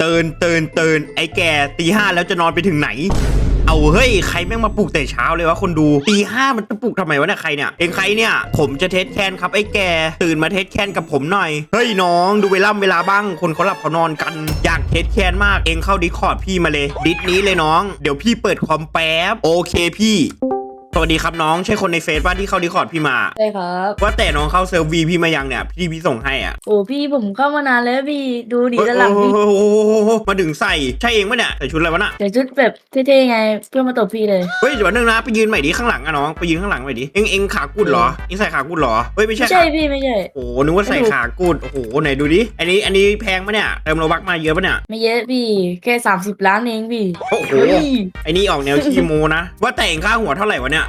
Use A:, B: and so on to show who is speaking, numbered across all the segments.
A: เตือนเตือนเตือนไอ้แกตีห้าแล้วจะนอนไปถึงไหน เอาเฮ้ยใครแม่งมาปลุกแต่เช้าเลยวะคนดูตีห้ามันจะปลุกทำไมวะเนี่ยใครเนี่ยเองใครเนี่ย ผมจะเทสแคนครับไอ้แกตื่นมาเทสแคนกับผมหน่อยเฮ้ยน้องดูเวลาเวลาบ้าง คนเขาหลับเขานอนกันอยากเทสแคนมากเองเข้าดิคอร์ดพี่มาเลยดิสนี้เลยน้อง เดี๋ยวพี่เปิดคอมแป๊บโอเคพี่ สวัสดีครับน้องใช่คนในเฟซว่าที่เข้าดิคอร์ดพี่มา
B: ใช่ครับ
A: ว่าแต่น้องเข้าเซิร์ฟวีพี่มายังเนี่ยพี่พี่ส่งให้อะ
B: โอ้พี่ผมเข้ามานานแล้วพี่ดูดิ
A: เฮ้ย
B: ด้านหลัง
A: โอ้
B: พี่
A: โหมาดึงใส่ใช่เองปะเนี่ยใส่ชุดอะไรวะน่ะ
B: แต่ชุดแบบเท่ๆไงเพื่อมาตบพี่เลย
A: เฮ้ยเดี๋ยวนึงนะไปยืนใหม่ดิข้างหลังอะน้องไปยืนข้างหลังใหม่ดิเอ็งเอ็งขากุดเหรอเอ็งใส่ขากุดเหรอเฮ้ยไม่ใช่
B: ไม่ใช่
A: ขา
B: พี่ไม่ใช่
A: โอ้โหนึกว่าใส่ขากุดโอ้โหไหนดูดิอันนี้อันนี้แพงปะเนี่ยเติมโลบักมาเยอะปะเนี่ย
B: ไม่เยอะพี่แค่สามสิบล้านเองพี่
A: โอ้โห
B: เฮ้ย
A: ไอ้นี่ออกแนวคีโมนะว่าแต่เอ็งค่าหัวเท่าไหร่วะเนี่ย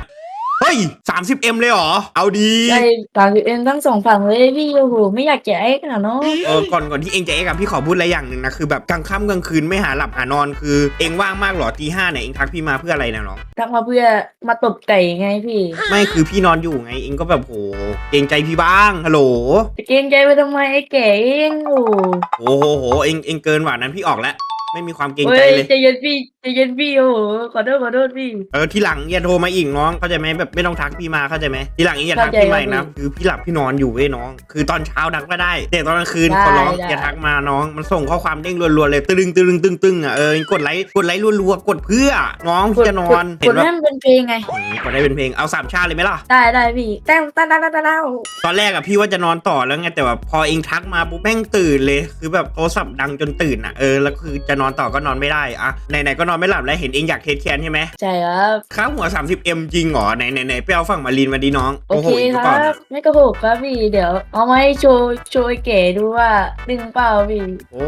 A: เฮ้ย 30M เลยเหรอ เอาดี
B: ใช่สามสิบเอ็มทั้งสองฝั่งเลยพี่โอ้โหไม่อยากแกะไอ้ขนาดนั้น
A: เออก่อนก่อนที่เองจะเอ็กอะพี่ขอพูดอะไรอย่างหนึ่งนะคือแบบกลางค่ำกลางคืนไม่หาหลับหานอนคือเองว่างมากเหรอตีห้าเนี่ยเองทักพี่มาเพื่ออะไรนะน้อง
B: ทักมาเพื่อมาตบไก่ไงพี่
A: ไม่คือพี่นอนอยู่ไงเองก็แบบโหเกรงใจพี่บ้างฮัลโหล
B: จะเกรงใจไปทำไมไอ้แก่เองโอ้
A: โอ้โหโหเองเองเกินหว่านั้นพี่ออกแล้ว ไม่มีความเกรง
B: เฮ้
A: ใจ
B: ย
A: เลย
B: ใจเย็นพี่ใจเย็นพี่โอ้โหขอโทษขอโทษพี่
A: เออทีหลังอย่าโทรมาอีกน้องเข้าใจไหมแบบไม่ต้องทักพี่มาเข้าใจไหมทีหลังเองอย่าทักพี่ใหม่นะ
B: เข้าใจครับ
A: คือพี่หลับพี่นอนอยู่เว้ยน้อง คือตอนเช้าทักก็ได้ แต่ตอนกลางคืน
B: ได้
A: ขอร้อง
B: ได้
A: อย่าทักมาน้อง มันส่งข้อความเด้งรัวๆเลยตึงตึงตึงตึงอะเออกดไลค์กดไลค์รัวๆกดเพื่อน้องพี่จะนอน
B: ก
A: เห็
B: ด
A: นว่า
B: ให้มันเป็นเพลงไง
A: อืมกดได้เป็นเพลงเอาสามชาติเลยไหมล่ะ
B: ได้ได้พี่แต้มตั้งตั้งตั้งตั้งตั้ง
A: ตอนแรกอะพี่ว่าจะนอนต่อแล้วไงแต่แบบพอเองทักมาปุ๊บแม่งตื่นเลย คือแบบโทรศัพท์ดังจนตื่นอะเออแล้วคือจะนอนต่อก็นอนไม่ได้อะไหนๆก็นอนไม่หลับแล้วเห็นเองอยากเทสแคนใช่ไหม
B: ใช่ครับ
A: ค่าหัว 30m จริงเหรอไหนไหนไหนไปเอาฝั่งมารีนมาดีน้อง
B: โอเค
A: อีก
B: ค
A: ก่
B: รั
A: อน
B: บไม่กระโหกครับพี่เดี๋ยว เอามาให้โชว์โชว์ไอ้เก๋ดูว่าดึงเปล่าพี่
A: โอ้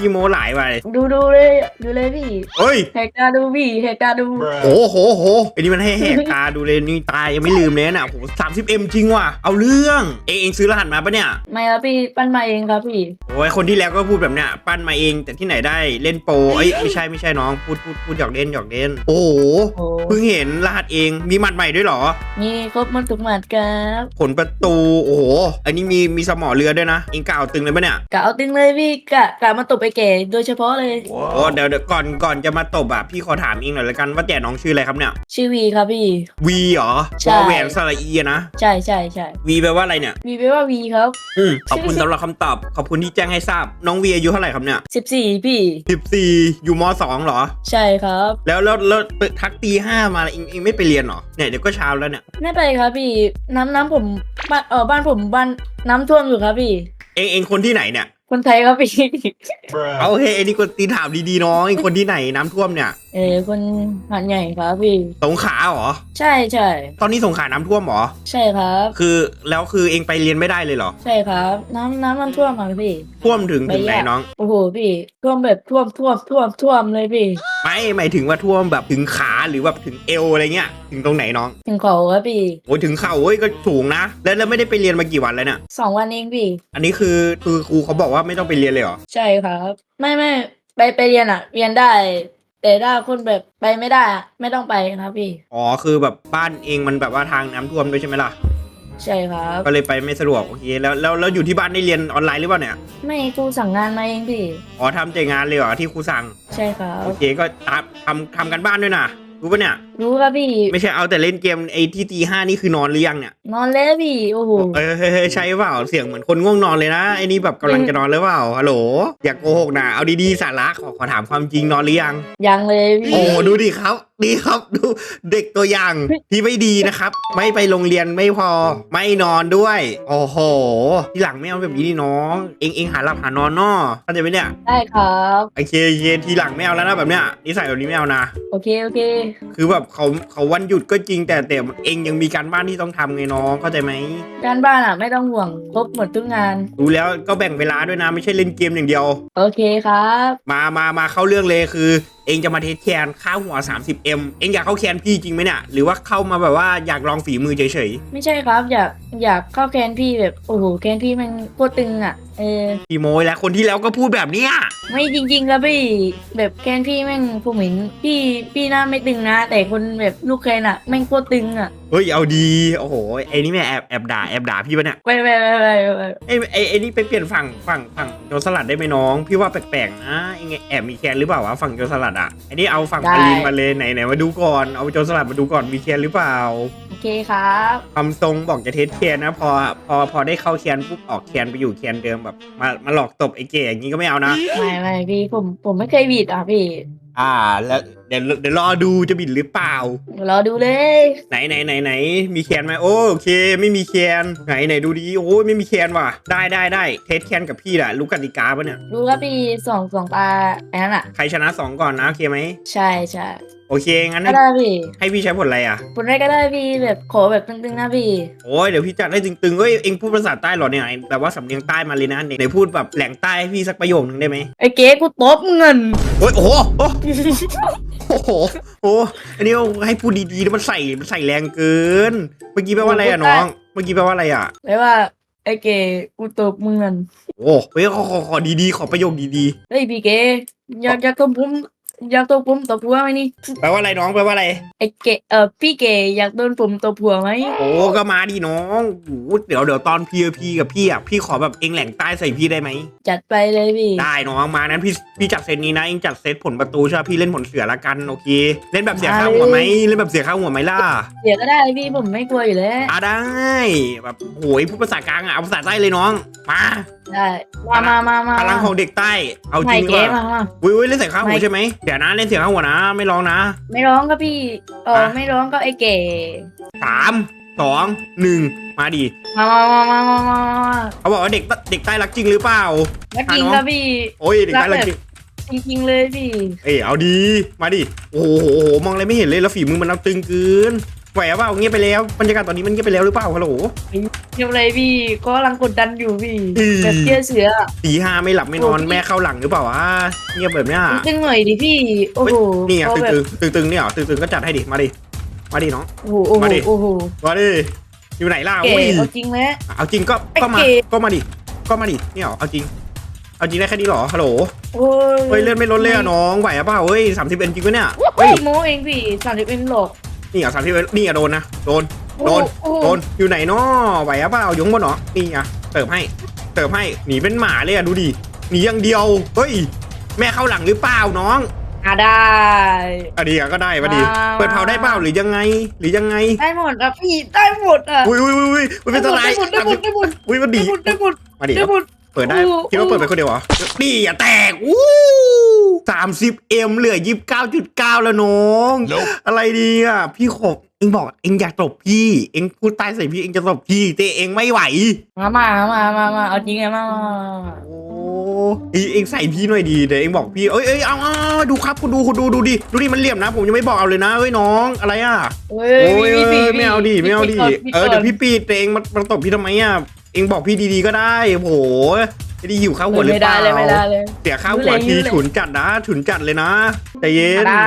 A: ยี่โมหลายไป
B: ดูดูเลยดูเลยพี่
A: เฮ้ย
B: แหกตาดูพี่แหกตาดู
A: โอ้โหโหไอ้นี่มันให้แหกตาดูเลยนี่ตายยังไม่ลืมเลยน่ะโห 30m จริงว่ะเอาเรื่องเองเองซื้อรหัสมาปะเนี่ย
B: ไม่ครับพี่ปั้นมาเองครับพี่
A: โอ้ยคนที่แล้วก็พูดแบบเนี้ยปั้นมาเองแต่ที่ไหนได้เล่นโปรเอ้ยไม่ใช่ไม่ใช่น้องพูดพูดพูดหยอกเล่นหยอกเล่น โอ้โห
B: โอ้
A: เพิ่งเห็นรหัสเองมีหมัดใหม่ด้วยเหรอ
B: มีครบหมันทุกหมัดครับ
A: ผลประตูโอ้โหอันนี้มีมีสมอเรือด้วยนะเองกล่าวตึงเลยปะเนี่ย
B: กะเอาตึงเลยพี่กะกะมาตบไอ้เก๋โดยเฉพาะเลย
A: โอ้เดี๋ยวเดี๋ยวก่อนก่อนจะมาตบอะพี่ขอถามเองหน่อยละกันว่าแต่น้องชื่ออะไรครับเนี่ย
B: ชื่อวีครับพี่
A: วีเหรอ
B: ใช่
A: วอแหวนสระอีอะนะ
B: ใช่ใช่ใช่
A: วีแปลว่าอะไรเนี่ย
B: วีแปลว่าวีครับ
A: อืมขอบคุณสำหรับคำตอบขอบคุณที่แจ้งให้ทราบน้องวีอายุเท่าไหร่ครับเนี่ย
B: สิบสี่พี่
A: สิบสี่อยู่มสองเหรอ
B: ใช่ครับ
A: แล้วแล้วแล้วทักตีห้ามาเองเองไม่ไปเรียนเหรอเนี่ยเดี๋ยวก็เช้าแล้วเนี่ย
B: ไม่ไปครับพี่ น้ำน้ำผมบ้านเออบ้านผมบ้านน้ำท่วมอยู่ครับพี่
A: เองเองคนที่ไหนเนี่ย
B: คนไทยครับพี่
A: เอาเฮ้ยไอ้นี่คนตีถามดีๆน้องเองคนที่ไหนน้ำท่วมเนี่ย
B: เออคนหัดใหญ่ครับพี่
A: สงขลาเหรอ
B: ใช่ใช่
A: ตอนนี้สงขลาน้ำท่วมเหรอ
B: ใช่ครับ
A: คือแล้วคือเองไปเรียนไม่ได้เลยเหรอ
B: ใช่ครับ น้ำน้ำมันท่วมครับพี่
A: ท่วมถึงถึงไหนน้อง
B: โอ้โหพี่ท่วมแบบท่วมท่วมท่วมท่วมเลยพี่
A: ไม่หมายถึงว่าท่วมแบบถึงขาหรือแบบถึงเอวอะไรเงี้ย ถึงตรงไหนน้อง
B: ถึงเขาครับพี่
A: โอ้ยถึงเข่าเว้ยก็สูงนะ แล้วแล้วไม่ได้ไปเรียนมากี่วันแล้วเนี่ย
B: สองวันเองพี่
A: อันนี้คือคือครูเขาบอกว่าไม่ต้องไปเรียนเลยเหรอ
B: ใช่ครับ ไม่ไม่ไปไปเรียนอะ เรียนได้ แต่ถ้าคนแบบไปไม่ได้อะไม่ต้องไปครับพี่
A: อ๋อคือแบบบ้านเองมันแบบว่าทางน้ำท่วมด้วยใช่ไหมล่ะ
B: ใช่ครับ
A: ก็เลยไปไม่สะดวกโอเคแล้วแล้วแล้วอยู่ที่บ้านได้เรียนออนไลน์หรือเปล่าเนี่ย
B: ไม่ครูสั่งงานมาเองพี่
A: อ๋อทำแต่งานเลยเหรอที่ครูสั่ง
B: ใช่ครับ
A: โอเคก็ทำทำทำกันบ้านด้วยนะรู้ปะเนี่ย
B: รู้ครับพี่
A: ไม่ใช่เอาแต่เล่นเกมไอ้ที่ตีห้านี่คือนอนหรือยังเนี่ย
B: นอนแล้วพี่ โอ้โห
A: เออเฮ้ยเฮ้ยใช่เปล่าเสียงเหมือนคนง่วงนอนเลยนะไอ้นี่แบบกำลังจะนอนหรือเปล่าฮัลโหลอย่าโกหกนะเอาดีๆสาระขอขอถามความจริงนอนหรือยัง
B: ยังเลยพี่
A: โอ้ดูดิครับดีครับดูเด็กตัวอย่างที่ไม่ดีนะครับ ไม่ไปโรงเรียนไม่พอไม่นอนด้วย โอ้โหที่หลังไม่เอาแบบนี้ดิน้อง เองเองหาหลับหานอนนอเข้าใจไหมเนี่ย
B: ได้ครับ
A: โอเคโอเคทีหลังไม่เอาแล้วนะแบบเนี้ยนิสัยแบบนี้ไม่เอานะ
B: โอเคโอเค
A: คือแบบเขาเขาวันหยุดก็จริงแต่แต่เองยังมีการบ้านที่ต้องทำไงน้องเข้าใจไหม
B: การบ้านอะไม่ต้องห่วงครบหมดทุกงาน
A: ดูแล้วก็แบ่งเวลาด้วยนะไม่ใช่เล่นเกมอย่างเดียว
B: โอเคครับ
A: มามามาเข้าเรื่องเลยคือ เองจะมาเทสแคนค่าหัว 30m เองอยากเข้าแคนพี่จริงไหมเนี่ย หรือว่าเข้ามาแบบว่าอยากลองฝีมือเฉย
B: ไม่ใช่ครับ อยากอยากเข้าแคนพี่แบบโอ้โหแคนพี่มันโคตรตึงอะเออ
A: ๆพี่โมยแล้วคนที่แล้วก็พูดแบบเนี้ย
B: ไม่จริงๆครับพี่แบบแคนพี่แม่งผมเห็นพี่พี่หน้าไม่ตึงนะ แต่คนแบบลูกแคนอะแม่งโคตรตึงอะ
A: เฮ้ยเอาดีโอ้โหไอ้นี่แม่แอบแอบด่าแอบด่าพี่ปะเนี่ย
B: ไม่ไม่ไม่ไม่ไม่
A: ไอ้ไอ้ไอ้นี่ไปเปลี่ยนฝั่งฝั่งฝั่งโจรสลัดได้ไหมน้อง พี่ว่าแปลกๆนะไอ้ไงแอบมีแคนหรือเปล่าวะฝั่งโจรสลัดอะไอ้นี่เอาฝั่งปาลินมาเลยไหนไหนมาดูก่อนเอาโจรสลัดมาดูก่อนมีแคนหรือเปล่า
B: โอเคครับ
A: ทำทรงบอกจะเทสแคนนะพอพอพอได้เข้าแคนปุ๊บออกแคนไปอยู่แคนเดิมแบบมามาหลอกตบไอ้เก๋อย่างนี้ก็ไม่เอานะ
B: ไม่ไม่พี่ผมผมไม่เคยบิดอะพี่
A: อ่า แล้วเดี๋ยวเดี๋ยวรอดูจะบิดหรือเปล่า
B: เดี๋ยวรอดูเลย
A: ไหนไหนไหนไหนมีแคนไหมโอโอเค ไม่มีแคนไหนไหนดูดีโอ้ยไม่มีแคนว่ะ ได้ได้ได้เทสแคนกับพี่แหละรู้กติกาปะเนี่ย
B: ดูครับพี่สองสองตาไอ้นั่นอะ
A: ใครชนะสองก่อนนะโอเคไหม
B: ใช่ใช่
A: โอเค งั้น
B: ก็
A: ให้
B: ได้พี่
A: ให้พี่ใช้ผลอะไรอะ
B: ผลแรกก็ได้พี่แบบขอแบบตึงๆนะพี่
A: โอ้ยเดี๋ยวพี่จัดให้ตึงๆเอ้ยเอ็งพูดภาษาใต้เหรอเนี่ยแบบว่าสำเนียงใต้มาเลยนะไหนพูดแบบแหล่งใต้ให้พี่สักประโยคนึงได้ไหม
B: ไอ้เก๋กูตบเงิน
A: โอ้ยโอ้โหโอ้โอ้โหโอ้อันนี้ให้พูดดีๆแล้วมันใส่มันใส่แรงเกิน เมื่อกี้แปลว่าอะไรอะน้อง เมื่อกี้แปลว่าอะไรอะ
B: แปลว่าไอ้เก๋กูตบเงิน
A: โอ้เฮ้ยขอขอขอดีๆขอประโยคดี
B: เฮ้ยพี่เก๋อยากอยากตบผม อยากตบผมตบหัวไหมนี่
A: ๆแปลว่าอะไรน้องแปลว่าอะไร
B: ไอ้เก๋เออพี่เก๋อยากโดนผมตบหัวไหม
A: โอ้ก็มาดิน้องโอ้เดี๋ยวเดี๋ยวตอน PVP กับพี่อะพี่ขอแบบเอ็งแหล่งใต้ใส่พี่ได้ไหม
B: จัดไปเลยพี่
A: ได้น้องมานั้นพี่พี่จัดเซตนี้นะเองจัดเซตผลประตูใช่ไหมพี่เล่นผลเสือละกันโอเค เล่นแบบเสียค่าหัวไหมเล่นแบบเสียค่าหัวไหมล่ะ
B: เดี๋ยวก็ได้พี่ผมไม่กลัวอยู่แล้ว
A: อะได้แบบโหยพูดภาษากลางอะเอาภาษาใต้เลยน้องมา
B: ได้มามามามา
A: พลังของเด็กใต้ เอาจ
B: ไม่
A: ริง
B: เก๋
A: ว่า
B: มามา
A: อุ้ยอุ้ยเล่นเสียค่าหัว
B: ไม่
A: ใช่ไหมเดี๋ยวนะเล่นเสียค่าหัวนะ ไม่ร้องนะ
B: ไม่ร้องก็พี่เออ
A: อะ
B: ไม่ร้องก็ไอ้เก๋
A: สามสองหนึ่งมาดิ
B: มามามามามามา
A: เขาบอกว่าเด็กเด็กใต้รักจริงหรือเปล่า
B: นักยิง
A: อะน้อง
B: ครับพี่
A: โอ้ยเด็กใต้รักจริง
B: จริงๆเลยพี่
A: เอ้ยเอาดี มาดิ โอ้โหโอ้โหมองอะไรไม่เห็นเลยแล้วฝีมือมันเอาตึงเกิน ไหวเปล่าเงียบไปแล้วบรรยากาศตอนนี้มันเงียบไปแล้วหรือเปล่าฮัลโหล
B: เดี๋ยวเลยพี่ก็กำลังกดดันอยู่พี่
A: อืม
B: แบบเชื่อเสือ
A: ตีห้าไม่หลับไม่นอน
B: โอ้พี่
A: แม่เข้าหลังหรือเปล่าวะเงียบแบบเนี้ย
B: ตึงๆหน่อยดิพี่โอ้โห
A: นี่ไง
B: ก็
A: ตึง
B: แบบ
A: ตึงตึงตึงๆเนี่ยเหรอตึงตึงๆก็จัดให้ดิมาดิมาดิน้อง
B: โอ้โหโอ้โห
A: มาดิ
B: โอ้โห
A: มาดิอยู่ไหนล่ะ
B: เก๋
A: อุ้ย
B: เอาจริงแล้ว
A: เอาจริงก็
B: ไอ้
A: ก็มา
B: เก๋
A: ก็มาดิก็มาดิเนี่ยเหรอเอาจริงเอาจริงได้แค่นี้เหรอฮัลโหล
B: โอ้ย
A: เฮ้ยเลื่อนไม่ลดเลยอะน้องไหวอะเปล่าเฮ้ยสามสิบเอ็นจริงปะเนี่ย
B: เฮ้
A: เฮ้
B: ย
A: ย
B: โมเองพี่สามสิบเอ็นหลอก
A: นี่อะสามสิบเอ็นนี่อะโดนนะ โดน โดน
B: อ้ห
A: โดน อยู่ไหนน้อไหวอะเปล่าอยข้างบนเหรอนี่อะเติมให้ เติมให้ หนีเป็นหมาเลยอะดูดิ หนีอย่างเดียว เฮ้ย แม่เข้าหลังหรือเปล่าน้อง
B: อะได้
A: อะดีอะก็ได้มาดิ
B: ว้าว
A: เปิดเผาได้เปล่าหรือยังไง หรือยังไง
B: ได้หมดอะพี่ ได้หมดอะ
A: อุ้ยอุ้ยอุ้ยอุ้ยอุ้ยเป็นอะไร
B: ได้หมดได้หมดได้หมด
A: อุ้ยมัน
B: ได้
A: ดี
B: หมดได้หมด
A: มาดิ
B: ได้หมด
A: เปิดได้
B: โอ้
A: คิดว่าเปิดไปคนเดียวเหรอนี่อย่าแตกอู้ สามสิบเอ็มเหลือยี่สิบเก้าจุดเก้าแล้วน้องอะไรดีอะ พี่ขบเอ็งบอกเอ็งอยากตบพี่ เอ็งพูดใต้ใส่พี่เอ็งจะตบพี่แต่เอ็งไม่ไหว
B: มามามามามาเอาจริงไงมามามามา
A: โอ้อีเอ็งใส่พี่หน่อยดีเดี๋ยวเอ็งบอกพี่เอ้ยเอ้ยเอาเอาเอาดูครับคุณดูคุณดูดูดิดูดิมันเหลี่ยมนะ ผมยังไม่บอกเอาเลยนะเอ้ยน้องอะไรอะ
B: เฮ้
A: โอ้ย
B: พี่
A: เอ้
B: พี่
A: ย
B: พี่
A: ไม่เอาดิไม่เอาดิ
B: พี่
A: เออ
B: ก่น
A: เดี๋ยวพี่ปีดแต่เองมามาตบพี่ทำไมอะเองบอกพี่ดีๆก็ได้โห จะได้หิวข้าวหัวหรือ
B: ไม่
A: เป
B: ได้
A: ล่า
B: เลยไม่ได้เลย
A: เสียข้าวหัว
B: รู้เลย
A: ที
B: รู้เลย
A: ฉุนจัดนะฉุนจัดเลยนะใจเย็น
B: ได้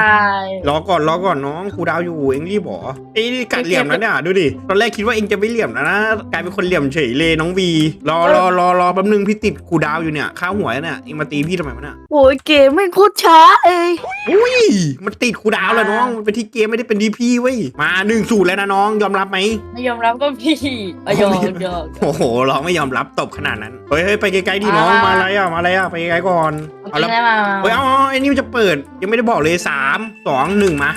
A: รอก่อนรอก่อนน้องครูดาวอยู่เอ็งรีบเหรอไอ้นี่กัดเหลี่ยมนะเนี่ยดูดิตอนแรกคิดว่าเอ็งจะไม่เหลี่ยมนะนะกลายเป็นคนเหลี่ยมเฉยเลยน้องวีรอรอรอรอแป๊บนึงพี่ติดครูดาวอยู่เนี่ยข้าวหัวเนี่ยเอ็งมาตีพี่ทำไมวะเนี่ย
B: โอ้ยเกมไม่งโคตรช้าเอ้ย
A: อุ้ยมันติดครูดาวแล้วน้องมันเป็นที่เกมไม่ได้เป็นดีพี่เว้ยมาหนึ่งสูตรแล้วนะน้องยอมรับไหม
B: ไม่ยอมรับก็พี่เอายอมยอม
A: โอ้โหร้องไม่ยอมรับตบขนาดนั้นเฮ้ยเฮ้ยไปไกลๆดิน้อง
B: อ่าม
A: มาอะไรอะมาอะไรอะไปไกลๆก่อน
B: เอา
A: เอา
B: จริ
A: แล้ว
B: งได้มา
A: เฮ้ยเอาเอาไอ้นี่มันจะเปิด ยังไม่ได้บอกเลยสามสองหนึ่งมา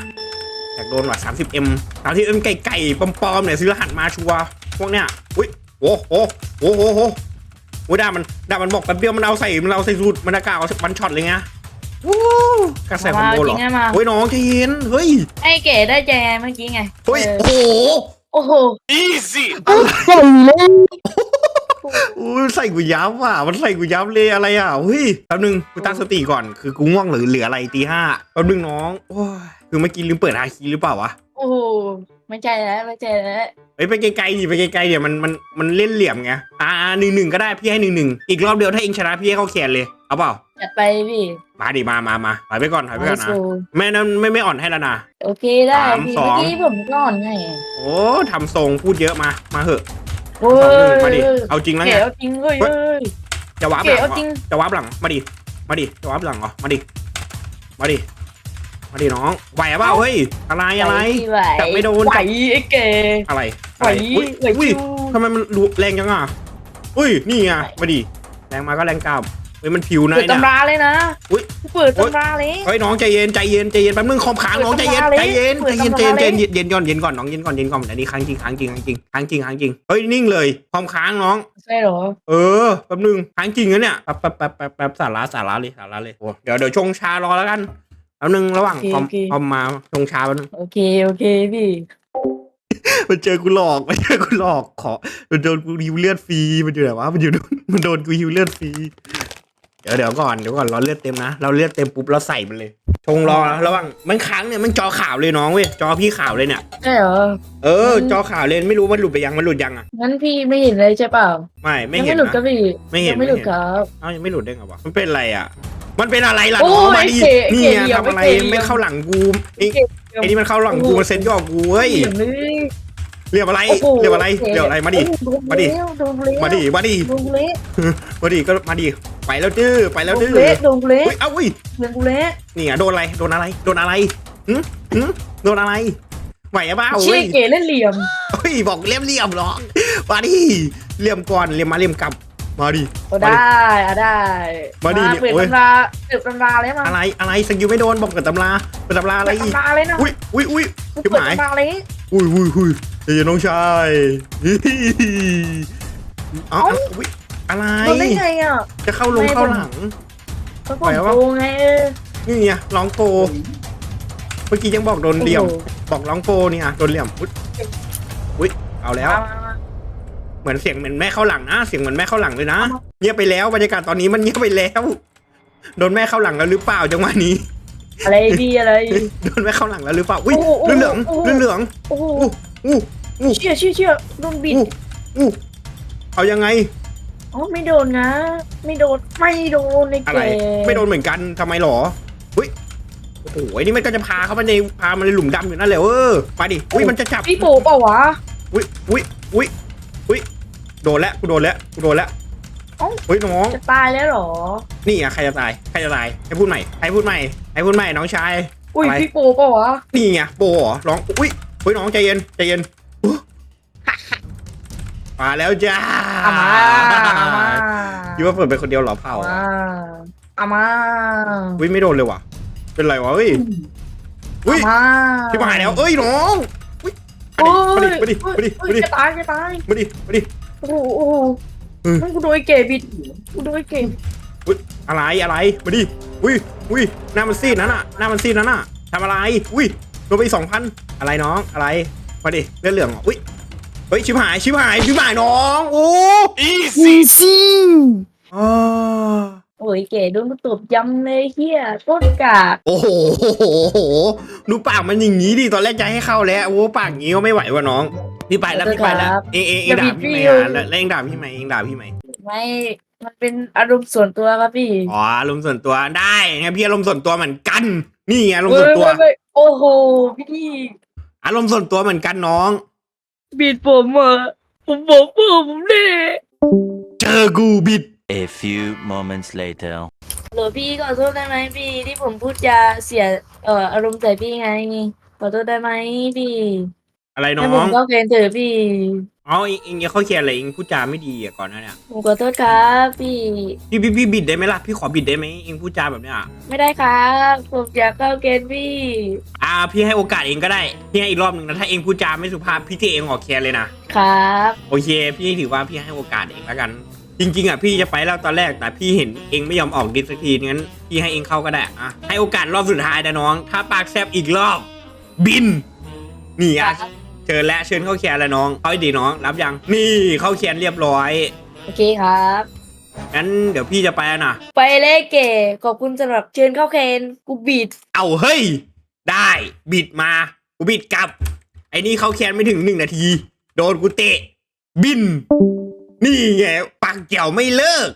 A: อยากโดนว่ะสามสิบเอ็มสามสิบเอ็มไก่ไก่ปลอมๆเนี่ยซื้อรหัสมาชัวร์พวกเนี้ยอุ้ยโอ้โหโอ้โหโอ้โหโอ้ยดามันดามันบอกแป๊บเดียวมันเอาใส่มันเอาใส่สูตรมันอากาศเอาวันช็อตเลยไงวู้กระแสคอมโบเหรอ
B: จริงได้มา
A: เฮ้ยน้องใจเย็นเฮ้ย
B: ไอ้เก๋ได้ใจไงเมื่อกี้ไง
A: เฮ้ย
B: เออ
A: โอ้โห
B: โอ้โห
C: Easy.
B: ใส่เลย
A: อุ้ยใส่กูยับว่ะมันใส่กูยับเลยอะไรอะเฮ้ยแป๊บนึงกูตั้งสติก่อนคือกูง่วงหรือเหลืออะไรตีห้าแป๊บนึงน้องโอ้ยคือเมื่อกี้ลืมเปิดฮาคีหรือเปล่าวะ
B: โอ้โหไม่ใจแล้วไม่ใจแล้ว
A: เฮ้ยไปไกลๆดิไปไกลๆเดี๋ยวมันมันมันเล่นเหลี่ยมไงอ่าหนึ่งหนึ่งก็ได้พี่ให้หนึ่งหนึ่งอีกรอบเดียวถ้าเองชนะพี่ให้เข้าแขนเลยเอาเปล่า
B: จัดไปพี่
A: มาดิมามามาถอยไปก่อนถอยไปก่อนนะ
B: โอ้โห
A: ไม่นั้นไม่ไม่อ่อนให้แล้วนะ
B: โอเคได้
A: สาม
B: พี่
A: สอง
B: เมื่อกี้ผมก็อ่อนไง
A: โอ้ทำทรงพูดเยอะมามาเหอะ
B: โอ้
A: สองหนึ่ง
B: ย
A: มาดิ เอาจริงแล้ว
B: เก๋
A: ไง
B: เอาจริงเว้ยเว้ย
A: จะวาร์ปห
B: เก๋
A: ลัง
B: เอา
A: เหรอ
B: จริง
A: จะวาร์ปหลัง มาดิ มาดิ จะวาร์ปหลังเหรอ มาดิ มาดิ มาดิน้อง ไหวเปล่าเฮ้ย อะไรอะไร
B: ไหว
A: จับไม่โดน
B: ไหว
A: จับ
B: ไอ้แก
A: อะไร
B: ไหว
A: อะไรอุ้ย
B: ไหว
A: อุ้ย
B: ชิว
A: ทำไมมันรุแรงจังอะ อุ้ย นี่ไงมาดิ แรงมาก็แรงกลับ เฮ้ยมันผิวนะ
B: เปิด
A: ไอ้เนี่ย
B: ตำราเลยนะ
A: อุ๊ย
B: เปิดตำราเลย
A: เฮ้ยน้องใจเย็นใจเย็นใจเย็นแป๊บนึงคอมค้างน้องใจเย็น
B: เปิด
A: ใจเย็น
B: เปิ
A: ใจ
B: ด
A: เย็น
B: ตำ
A: ใจ
B: รา
A: เย็น
B: เลย
A: ใจเย็นเย็นก่อนเย็นก่อนน้องเย็นก่อนเย็นก่อนอันนี้ค้างจริงค้างจริงค้างจริงค้างจริงค้างจริงเฮ้ยนิ่งเลยคอมค้างน้อง
B: ใช่เหรอ
A: เออแป๊บนึงค้างจริงนะเนี่ยแป๊บแป๊บแป๊บแป๊บแป๊บสาระสาระเลยสาระเลยโอ้เดี๋ยวเดี๋ยวชงชารอแล้วกันแป๊บนึงระหว่างคอมคอมมาชงชาแป๊บนึง
B: โอเค โอเคพี่
A: มันเจอกูหลอกมันเจอกูหลอกขอมันโดนกูฮิวเลือดฟรีมันอยู่ไหนวะมันอยู่นู่นมันโดนกูฮิวเลือดฟรี เดี๋ยวเดี๋ยวก่อนเดี๋ยวก่อนเราเลือดเต็มนะเราเลือดเต็มปุ๊บเราใส่มันเลย ชงรอระหว่างมันค้างเนี่ยมันจอขาวเลยน้องเว้ยจอพี่ขาวเลยเนี่ย
B: ใช่เหรอ
A: เออ
B: อืม
A: จอขาวเลยไม่รู้มันหลุดไปยังมันหลุดยังอะ
B: งั้นพี่ไม่เห็นเลยใช่เปล่า
A: ไม่ไม่
B: ยัง
A: เห็น
B: ไม่หลุด
A: นะ
B: ก็พี่
A: ไม่เห็น
B: ยังไม่หลุด
A: ไม่เห็น
B: ครับ
A: เอ้ายังไม่หลุดได้ไงวะมันเป็นอะไรอะ มันเป็นอะไรล่ะ
B: โอ้
A: น้อง
B: ย
A: มาดิ
B: เก๋
A: นี่
B: เก๋
A: ไง
B: เดี่ยว
A: ทำอะไร
B: ไม่เก๋เดี่ยว
A: ไม่เข้าหลังกูไอ้
B: เก๋เดี่ยว
A: ไอ้นี่มันเข้าหลังกูมันเซ็นยอกกูเฮ้ย
B: เห็นเลย
A: เรียกอะไร
B: โอ้โห
A: เรียกอะไรเรียกอะไรมาดิ
B: โอ้โห
A: มาดิ
B: โดนเละ
A: มาดิมาดิ
B: โดนเละ
A: มาดิก็มาดิ ไปแล้วดื้อไปแล้ว
B: โด
A: ดื้
B: น
A: อ
B: เละโดนเละ
A: อุ้ยเอ้าอุ้ย
B: โดนเละ
A: นี่ไงโดนอะไรโดนอะไรโดนอะไรหืมหืมโดนอะไรไหวอะเปล่า
B: เชี่
A: เฮ้
B: ย
A: ย
B: เก๋เล่นเหลี่ยม
A: เฮ้ยบอกเลี่ยมเลี่ยมหรอกมาดิเลี่ยมก่อนเลี่ยมมาเลี่ยมกลับมาดิ
B: ก็ได้อะได้
A: มาดิเนี่ย
B: เปิด
A: โอ้ย
B: ตำราเปิดตำราเลยมา
A: อะไรอะไรสกิลไม่โดนบอกเกิดตำราเปิดตำราอะไร
B: เปิด
A: อีก
B: ตำราเลยนะ
A: อุ้ยอุ้ยอุ้ย
B: กู
A: ชิบ
B: เปิด
A: หาย
B: ตำราเลย
A: อุ้ยอุ้ยอุ้ยเดี๋ยวน้องชาย เอาเอาอุ้ย อะไร
B: โดนได้ไงอะ
A: จะเข้าลง
B: ไม่
A: เข้าหลัง
B: ก็ผ
A: ไหว
B: ม
A: วะ
B: โกงไงเออ
A: นี่ไงร้องโปรเมื่อกี้ยังบอกโดนเหลี่ยม
B: โอ้โห
A: บอกร้องโปรเนี่ยโดนเหลี่ยมอุ้ยอุ้ยเอาแล้ว
B: มามามา
A: เหมือนเสียงเหมือนแม่เข้าหลังนะ เสียงเหมือนแม่เข้าหลังเลยนะ เงียบไปแล้วบรรยากาศตอนนี้มันเงียบไปแล้ว โดนแม่เข้าหลังแล้วหรือเปล่าจังหวะนี้
B: อะไรดีอะไร
A: โดนแม่เข้าหลังแล้วหรือเปล่า อุ้ย
B: โอ้โห
A: เลือดเหลือง
B: โอ้โห
A: เลือดเหลือง
B: โอ้โห
A: อู้อู้
B: เชี่ยเชี่ยเชี่ยโดนบิด
A: อู้อู้เอายังไง
B: อ๋อไม่โดนนะ ไม่โดนไม่โดนใน
A: อะไร
B: เก
A: ไม่โดนเหมือนกันทำไมหรออุ้ยโอ้โหไอ้นี่มันก็จะพาเขาไปในพามันในหลุมดำอยู่นั่นแหละเออมาดิอุ้ยมันจะจับ
B: พี่ปู่เปล่าวะ
A: อุ้ยอุ้ยอุ้ยอุ้ยโดนแล้วกูโดนแล้วกูโดนแล้ว
B: เอ้า
A: อุ้ยน้อง
B: จะตายแล้วเหรอ
A: นี่อะใครจะตายใครจะตายให้พูดใหม่ให้พูดใหม่ให้พูดใหม่น้องชาย
B: อุ้ย
A: อะไร
B: พี่ปู่เปล่าวะ
A: นี่ไงโปเหรอร้องอุ้ยอุ้ยน้องใจเย็นใจเย็นอุ๊ย มาแล้วจ้า
B: อามาอามา
A: คิดว่าเปิดเป็นคนเดียวเหรอเผา
B: อามาอามา
A: อุ้ยไม่โดนเลยว่ะ เป็นไรวะเฮ้ยอุ้ย
B: อามา
A: ที่มาแล้วเอ้ยน้องอุ้ย
B: โอ้
A: มายดิมาดิ
B: โอ้ย
A: มาดิ
B: โอ้
A: มายดิ
B: จะตายจะตาย
A: มาดิมาดิ
B: โอ้โหโอ้โห
A: เออ
B: มันกูโดนไอ้เก๋บิดกูโดนไอ้เก๋บิด
A: อุ้ยอะไรอะไรมาดิอุ้ยอุ้ยหน้ามันซีดนั่นน่ะหน้ามันซีดนั่นน่ะทำอะไร อุ้ยโดนไปสองพันอะไรน้องอะไรมาดิเลือดเหลืองเหรออุ้ยเฮ้ยชิบหายชิบหายชิบหายน้องโอ้
B: ซีซี
A: อ่า
B: โอ้ยเก๋โดนกูตบย้ำเลยเฮียต้นกาก
A: โอ้โหดูปากมันอย่างนี้ดิตอนแรกจะให้เข้าแล้วโอ้ปากอย่างนี้ก็ไม่ไหวว่ะน้องพี่ไปแล้วพี่ไปแล้วเองเองเองด่าพี่ไหมอะแล้วแล้วเองด่าพี่ไหมเองด่าพี่ไหม
B: ไม่มันเป็นอารมณ์ส่วนตัวครับพี่
A: อ๋ออารมณ์ส่วนตัวได้ไงพี่อารมณ์ส่วนตัวเหมือนกัน นี่ไงอารมณ์ส่วนตัว
B: เว้ยเว้ยเว้ยโอ้โหพี่
A: อารมณ์ส่วนตัวเหมือนกันน้อง
B: บิดผมเหรอผมบอกพ่อผมเน่
A: เจอกูบิด
C: A few moments later.
B: หรือพี่ขอโทษได้ไหมพี่ที่ผมพูดจาเสียเอ่ออารมณ์ใส่พี่ไงขอโทษได้ไหมพี่
A: อะไรน้
B: ให้
A: อ
B: ผม
A: ง
B: ก็เกรงเถอะพี่
A: อ๋อเองเองอย่าเข้าเคียนอะไรเองพูดจาไม่ดีอะก่อนหนะเนี่ย
B: ผมขอโทษครับพี่
A: พี่พี่พี่บิดได้ไหมล่ะพี่ขอบิดได้ไหมเองพูดจาแบบเนี้ย
B: ไม่ได้ครับ ผมอยากเข้าเกณฑ์พี่
A: อ่า พี่ให้โอกาสเองก็ได้พี่ให้อีกรอบหนึ่งนะถ้าเองพูดจาไม่สุภาพพี่เทเองออกแคนเลยนะ ครับ โอเค พี่ถือว่าพี่ให้โอกาสเองแล้วกัน จริง ๆอะพี่จะไปแล้วตอนแรกแต่พี่เห็นเองไม่ยอมออกดิสสักทีงั้นพี่ให้เองเข้าก็ได้อะให้โอกาสรอบสุดท้ายนะน้อง ถ้าปากแซบอีกรอบ บินนี่อะ เชิญและเชิญเข้าแคนแล้วน้องเอาให้ดีน้อง รับยังนี่เข้าแคนเรียบร้อย
B: โอเคครับ
A: งั้นเดี๋ยวพี่จะไปแล้วนะ
B: ไปเลยเก๋ขอบคุณสำหรับเชิญเข้าเคนกูบีด
A: เอาเฮ้ย ได้บิดมากูบิดกลับ ไอ้นี่เข้าแคนไม่ถึงหนึ่งนาที โดนกูเตะ บิน นี่ไงปากเกี่ยวไม่เลิก